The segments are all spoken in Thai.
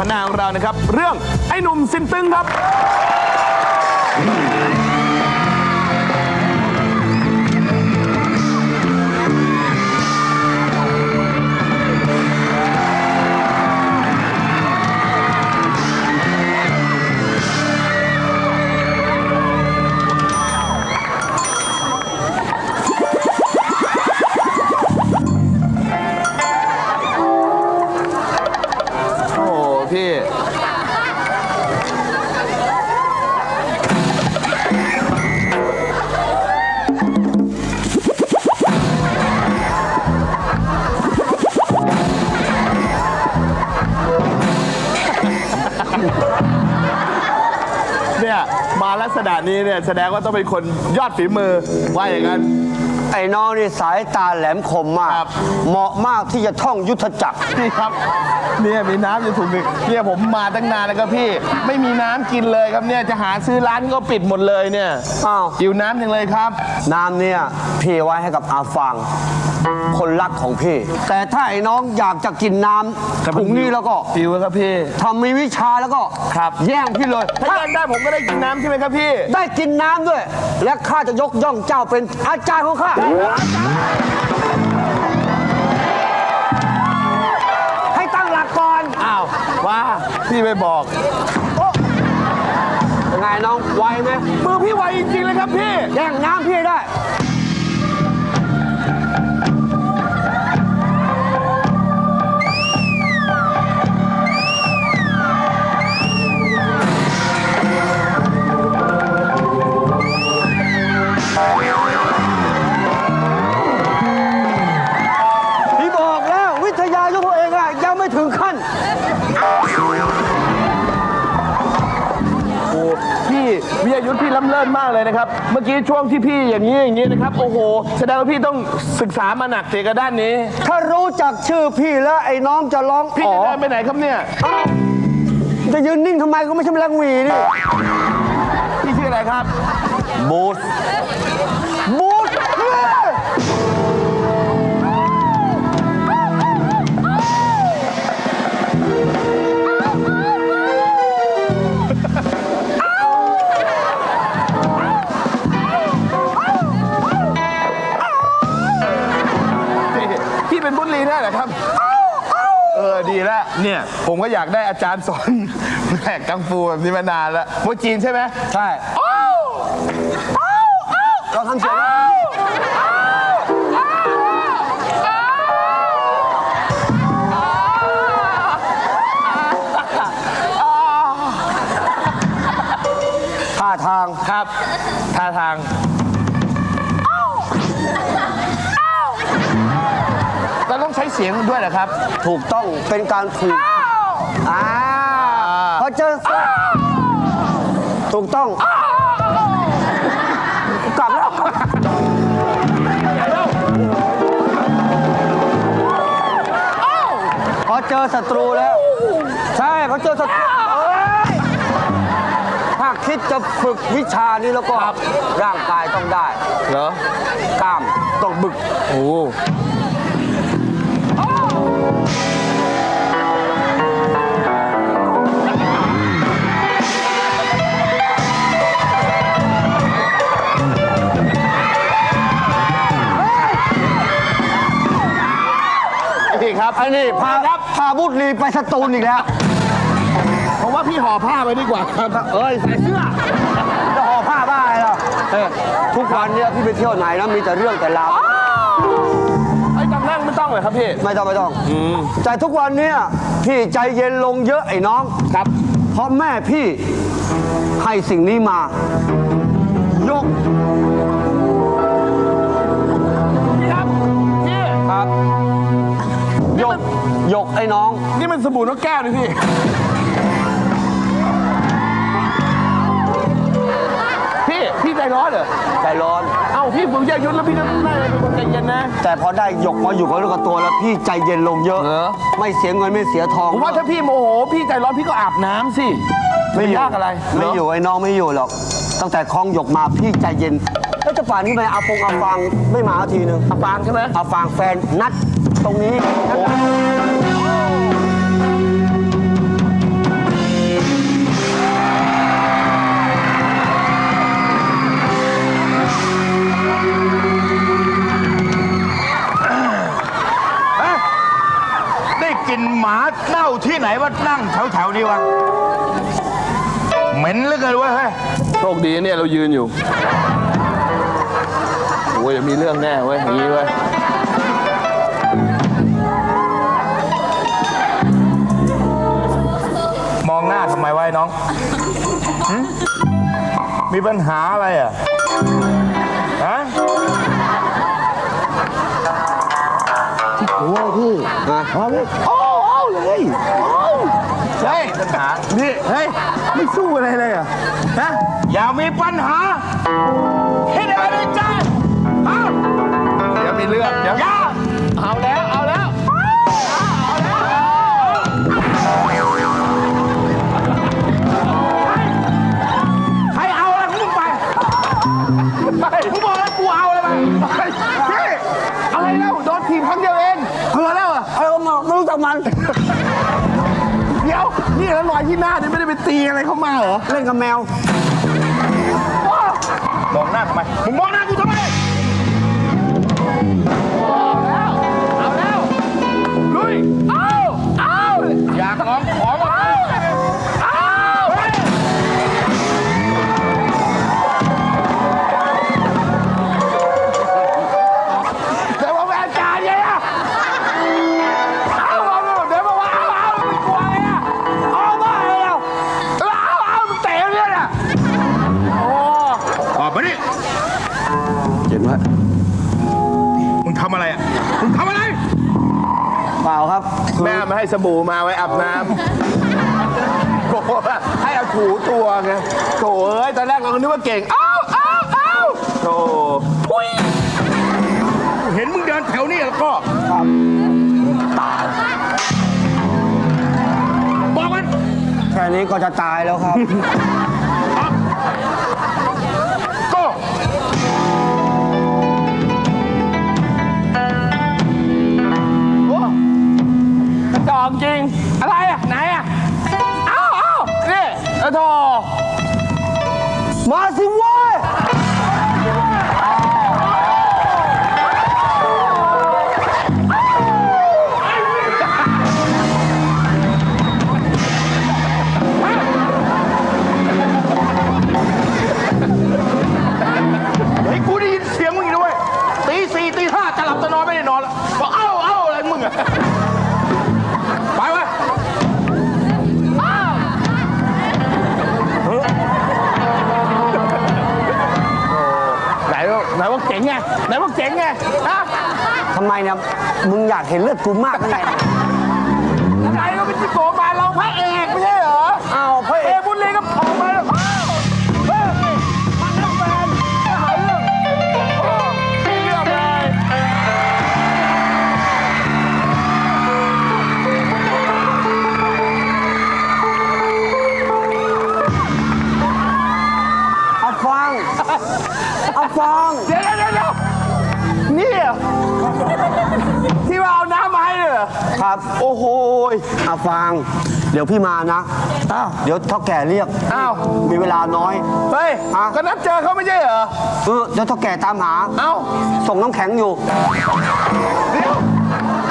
พันหน้าของเรานะครับ เรื่องไอ้หนุ่มซินตึงครับ นี้เนี่ยแสดงว่าต้องเป็นคนยอดฝีมือว่าอย่างนั้น ไอ้น้องนี่สายตาแหลมคมมาก ครับ เหมาะมากที่จะท่องยุทธจักรพี่ครับเนี่ยมีน้ำอยู่ถุงหนึ่งเนี่ยผมมาตั้งนานแล้วครับพี่ ไม่มีน้ำกินเลยครับเนี่ยจะหาซื้อร้านก็ปิดหมดเลยเนี่ยอ้าว หิวน้ำจังเลยครับ น้ำเนี่ยพี่ไว้ให้กับอาฟัง คนรักของพี่ แต่ถ้าไอ้น้องอยากจะกินน้ำถุงนี้แล้วก็หิวครับพี่ ทำมีวิชาแล้วก็ครับ แย่งพี่เลย ถ้าแย่งได้ผมก็ได้กินน้ำใช่ไหมครับพี่ ได้กินน้ำด้วย และข้าจะยกย่องเจ้าเป็นอาจารย์ของข้าให้ตั้งหลักก่อน อ้าวว่าพี่ไม่บอกเป็นไงน้องไวไหมมือพี่ไวจริงๆเลยครับพี่ แย่งน้ำพี่ได้ วิทยายุทธพี่ล้ำเลิศมากเลยนะครับ เมื่อกี้ช่วงที่พี่อย่างนี้อย่างนี้นะครับ โอ้โห แสดงว่าพี่ต้องศึกษามาหนักเกี่ยวกับด้านนี้ ถ้ารู้จักชื่อพี่แล้วไอ้น้องจะร้องพี่อ๋อจะเดินไปไหนครับเนี่ย จะยืนนิ่งทำไมก็ไม่ใช่แมลงหวีนี่พี่ชื่ออะไรครับ บูธ ได้เหรอครับ เออดีแล้วเนี่ย ผมก็อยากได้อาจารย์สอนแหกกังฟูแบบนี้มานานแล้วมวยจีนใช่ไหมใช่เราทำเสียงท่าทางครับท่าทาง เราต้องใช้เสียงด้วยเหรอครับ ถูกต้องเป็นการถูกอ่าพอเจอถูกต้องกลับแล้วพอเจอศัตรูแล้ว ใช่พอเจอศัตรูเอ้ยถ้าคิดจะฝึกวิชานี้แล้วก็ร่างกายต้องได้ เหรอกล้ามต้องบึกโอ้ อันนี้พาพาบุตรีไปสตูลอีกแล้ว ผมว่าพี่ห่อผ้าไปดีกว่าครับ เอ้ยใส่เสื้อจะห่อผ้าบ้าอะไรล่ะเอ้ยทุกวันเนี่ยพี่ไปเที่ยวไหนนะมีแต่เรื่องแต่ราวไอ้ตำนั่งไม่ต้องเลยครับพี่ ไม่ต้องไม่ต้องแต่ทุกวันเนี่ยพี่ใจเย็นลงเยอะไอ้น้องครับ เพราะแม่พี่ให้สิ่งนี้มา ยก พี่ครับพี่ครับ ยกยกไอ้น้อง นี่มันสบู่นกแก้วนี่พี่ พี่พี่ใจร้อนเหรอ ใจร้อน เอ้าพี่ฝึกใจยุทธแล้วพี่ก็น่าจะเป็นคนใจเย็นนะ แต่พอได้ยกมาอยู่กับเรื่องกับตัวแล้วพี่ใจเย็นลงเยอะ เหรอ ไม่เสียเงินไม่เสียทองผมว่าถ้าพี่โมโหพี่ใจร้อนพี่ก็อาบน้ำสิไม่อยู่ยากอะไรไม่อยู่ไอ้น้องไม่อยู่หรอก ตั้งแต่คลองหยกมาพี่ใจเย็นแล้วจะป่านนี้ไปอาฟงอาฟังไม่มาทีนึงอาฟางใช่ไหมอาฟังแฟนนัด ตรงนี้ได้กลิ่นหมาเน่าที่ไหนว่านั่งแถวๆนี้วะ เหม็นเหลือเกินเว้ยเฮ้ย โชคดีเนี่ยเรายืนอยู่โอ้ยมีเรื่องแน่เว้ยอย่างนี้เว้ย น้องหึมีปัญหาอะไรอะฮะโอ้พี่ฮะโอ้เอาเลยเฮ้ยปัญหานี่เฮ้ยไม่สู้อะไรเลยเหรอะฮะอย่ามีปัญหาคิดอะไรในใจฮะเดี๋ยวมีเรื่องเดี๋ยว แล้วรอยที่หน้าเนี่ยไม่ได้ไปตีอะไรเข้ามาเหรอ เล่นกับแมว มองหน้าทำไมมึง สบู่มาไว้อาบน้ำโกให้เอาถูตัวไงโถเอ้ย ตอนแรกเราก็นึกว่าเก่งเอาเอาเอาโถเห็นมึงเดินแถวนี้แล้วก็ครับบอกมัน แค่นี้ก็จะตายแล้วครับ จอมจริง อะไรอะ ไหนอะ เอาเอ้านี่เออโถ มึงอยากเห็นเลือดกูมากยังไงไหนก็เป็นจิโกมาเราพระเอกไม่ใช่ ครับ โอ้โหยเอาฟังเดี๋ยวพี่มานะอ้าวเดี๋ยวเท่าแก่เรียกอ้าว มีเวลาน้อย เฮ้ยอะก็นัดเจอเขาไม่ใช่เหรอ เออเดี๋ยวเท่าแก่ตามหา เอ้า ส่งน้ำแข็งอยู่เดี๋ยว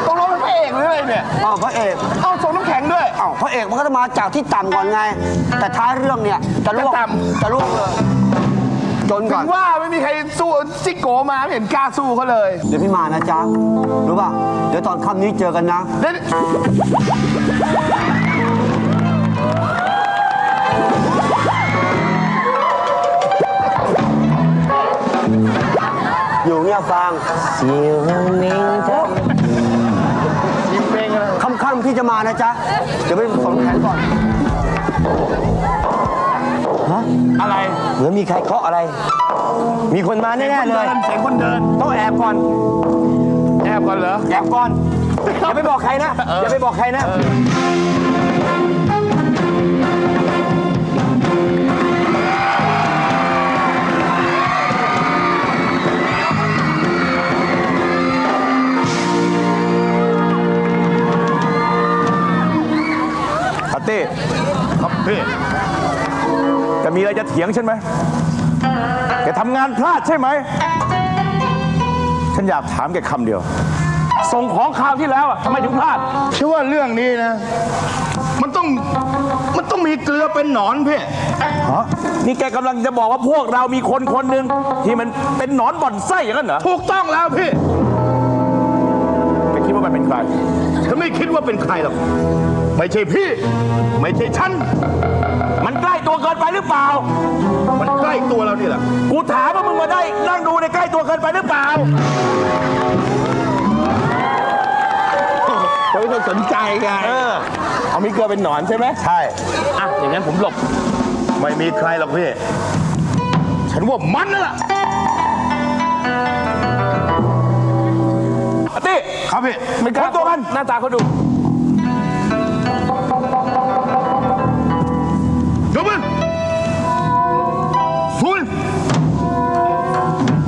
ตกลงเป็นพระเอกหรืออะไรเนี่ย อ้าวพระเอกเอ้าส่งน้ำแข็งด้วย อ้าวพระเอกมันก็จะมาจากที่ต่ำก่อนไง แต่ท้ายเรื่องเนี่ยจะล่วงจะต่ำ จะล่วงเลย จนถึก่อนงว่าไม่มีใครสู้จิโกมาไม่เห็นกล้าสู้เขาเลยเดี๋ยวพี่มานะจ๊ะ รู้ป่ะ เดี๋ยวตอนค่ำนี้เจอกันนะ เดี๋ยวอยู่เงียบฟังเสียวนิ่งจ้ะยิ้มเป้งอะไรค่ำๆพี่จะมานะจ๊ะ เดี๋ยวไปส่งน้ำแข็งก่อน ฮะอะไรเหมือนมีใครเคาะอะไร มีคนมาแน่ๆเลย เสียงคนเดินต้องแอบก่อน แอบก่อนเหรอ แอบก่อน อย่าไปบอกใครนะ อย่าไปบอกใครนะ เถียงฉันไหมแกทำงานพลาดใช่ไหม ฉันอยากถามแกคำเดียว ส่งของคราวที่แล้วอะทำไมถึงพลาด ชื่อว่าเรื่องนี้นะ มันต้องมันต้องมีเกลือเป็นหนอนพี่นี่แกกำลังจะบอกว่าพวกเรามีคนคนหนึ่งที่มันเป็นหนอนบ่อนไส้อย่างนั้นเหรอถูกต้องแล้วพี่แกคิดว่ามันเป็นใคร ฉันไม่คิดว่าเป็นใครหรอก ไม่ใช่พี่ ไม่ใช่ฉัน มันใกล้ตัวเกินไปหรือเปล่า มันใกล้ตัวเรานี่แหละกูถามว่ามึงมาได้นั่งดูในใกล้ตัวเกินไปหรือเปล่า เขาไม่ต้องสนใจไงเออ เอามีเกลือเป็นหนอนใช่ไหมใช่ อะ อย่างนั้นผมหลบ ไม่มีใครหรอกพี่ ฉันว่ามันนั่นแหละอาตี้ครับพี่ ไม่กล้าตัวกัน หน้าตาเขาดู ยกมือสูน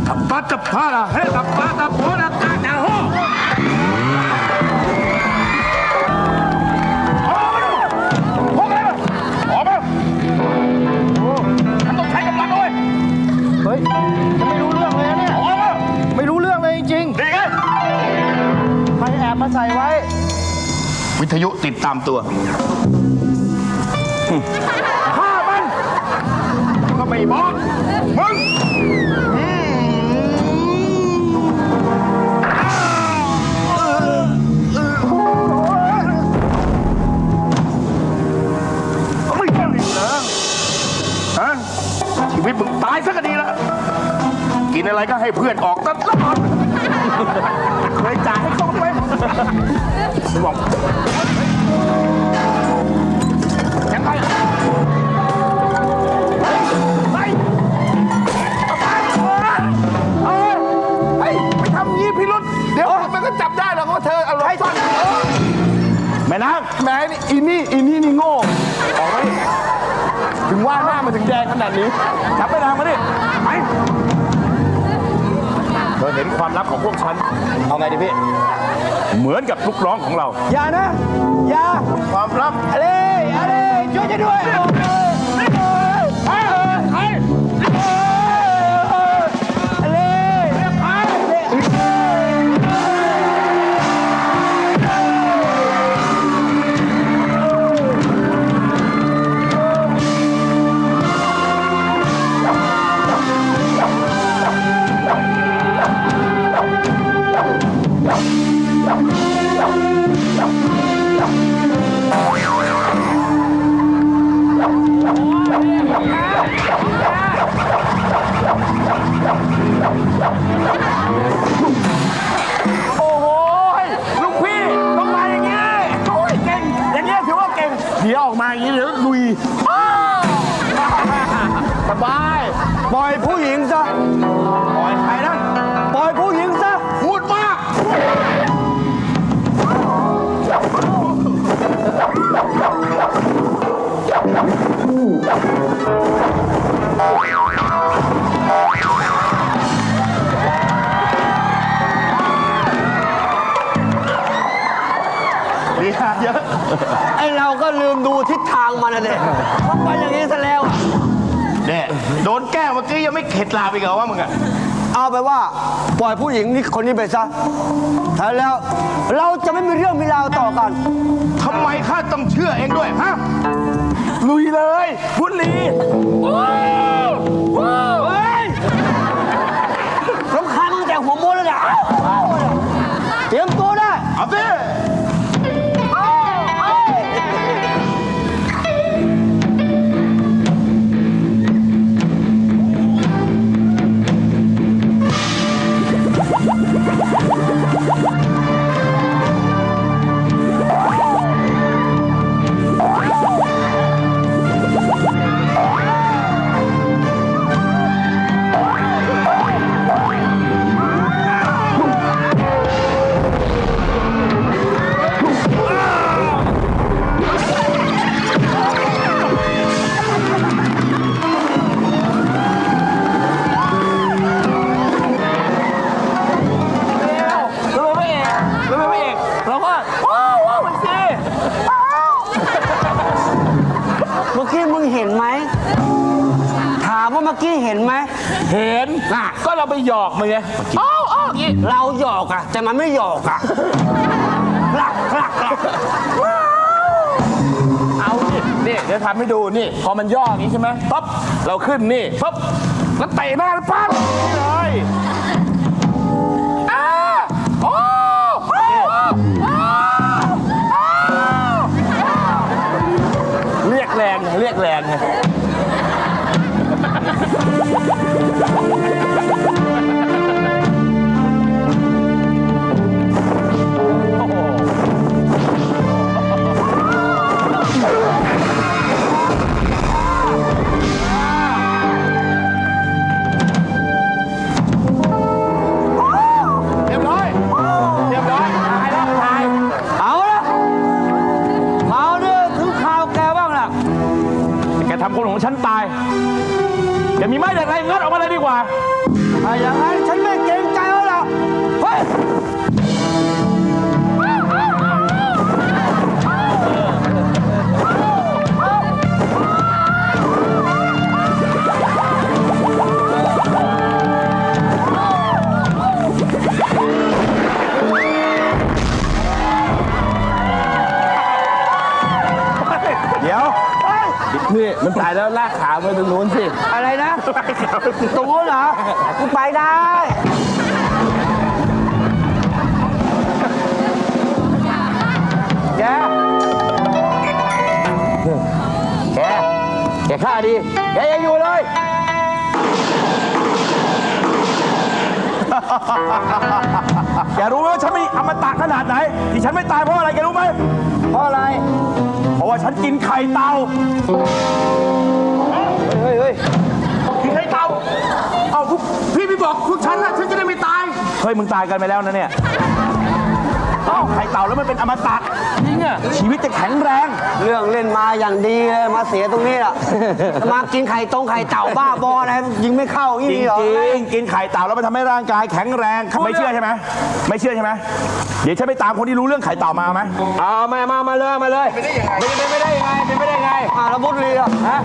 ทับปัตตพาระเฮตับปาตะโพนะตาจาโฮออกมาออกมาฉันต้องใช้กำลังด้วยเฮ้ยฉันไม่รู้เรื่องเลยนะเนี่ยออกมาไม่รู้เรื่องเลยจริงดีไงๆใครแอบมาใส่ไว้ วิทยุติดตามตัวฆ่ามันก็ไม่ บอก มึงไม่ต้องอีกเหรอฮะชีวิตมึงตายซะก็ดีล้วกินอะไรก็ให้เพื่อนออกตลอดเคยจ่ายให้เขาไหมมึงบอก จับแม่นางมาดิไปเธอเห็นความลับของพวกฉัน เอาไงดีพี่ เหมือนกับลูกน้องของเรา อย่านะ อย่า ความลับ อะไรอะไรช่วยฉันด้วย ออกมาอย่างนี้เดี๋ยวลุยสบาย ปล่อยผู้หญิงซะ ปล่อยใครนะ ปล่อยผู้หญิงซะ พูดมากเเยอะ ไอเราก็ลืมดูทิศทางมันนะเด็มันไปอย่างนี้ซะแล้วอะเนี่ยโดนแกล้งเมื่อกี้ยังไม่เข็ดลาไปเหรอว่ามึงอะเอาไปว่าปล่อยผู้หญิงนี่คนนี้ไปซะถ้าแล้วเราจะไม่มีเรื่องมีราวต่อกัน ทำไมข้าต้องเชื่อเองด้วยฮะลุยเลยบุญลีว้าวว้าวเฮ้ยรำคาญตั้งแต่หัวโมนแล้วเนี่ยอ้า เมื่อกี้เห็นไหมเห็นก็เราไปหยอกมันไงอ้าวอ้าวงี้เราหยอกอะแต่มันไม่หยอกอะพลักพลักพลักเอานี่นี่เดี๋ยวทำให้ดูนี่ พอมันย่ออย่างนี้ใช่ไหมปั๊บเราขึ้นนี่ปั๊บแล้วเตะหน้าแล้วปั้งนี่เลย คนของฉันตายอย่ามีไม้อย่างไรงัดออกมาเลยดีกว่าถ้าอย่างนั้นฉันไม่ นี่มันตายแล้วลากขาไปตรงนู้นสิอะไรนะตรงนู้นเหรอกูไปได้แกแกแกฆ่าดีแกยังอยู่เลย แกรู้ไหมว่าฉันมีอมตะขนาดไหน ที่ฉันไม่ตายเพราะอะไรแกรู้ไหม เพราะอะไร เพราะว่าฉันกินไข่เต่า เฮ้ยเฮ้ยกินไข่เต่า เอาพวกพี่พี่บอกพวกฉันนะฉันจะได้ไม่ตาย เฮ้ย มึงตายกันไปแล้วนะเนี่ย เอ้าไข่เต่าแล้วมันเป็นอมตะจ ริงอะชีวิตจะแข็งแรง เรื่องเล่นมาอย่างดีเลยมาเสียตรงนี้ล่ะ มากินไข่ตรงไข่เต่าบ้าบออะไรยิงไม่เข้าอย่างจรินี้งเหรอจริงๆกินไข่เต่าแล้วมันทำให้ร่างกายแข็งแรง ไม่เชื่อใช่ไหมไม่เชื่อใช่ไหมเดี๋ยวฉันไปตามคนที่รู้เรื่องไข่เต่ามาไหมเอามามามาเลยมาเลยไม่ได้ยังไงไม่ได้ยังไงเป็นไม่ได้ยังไงอ่าแล้วบุตรีอะฮะ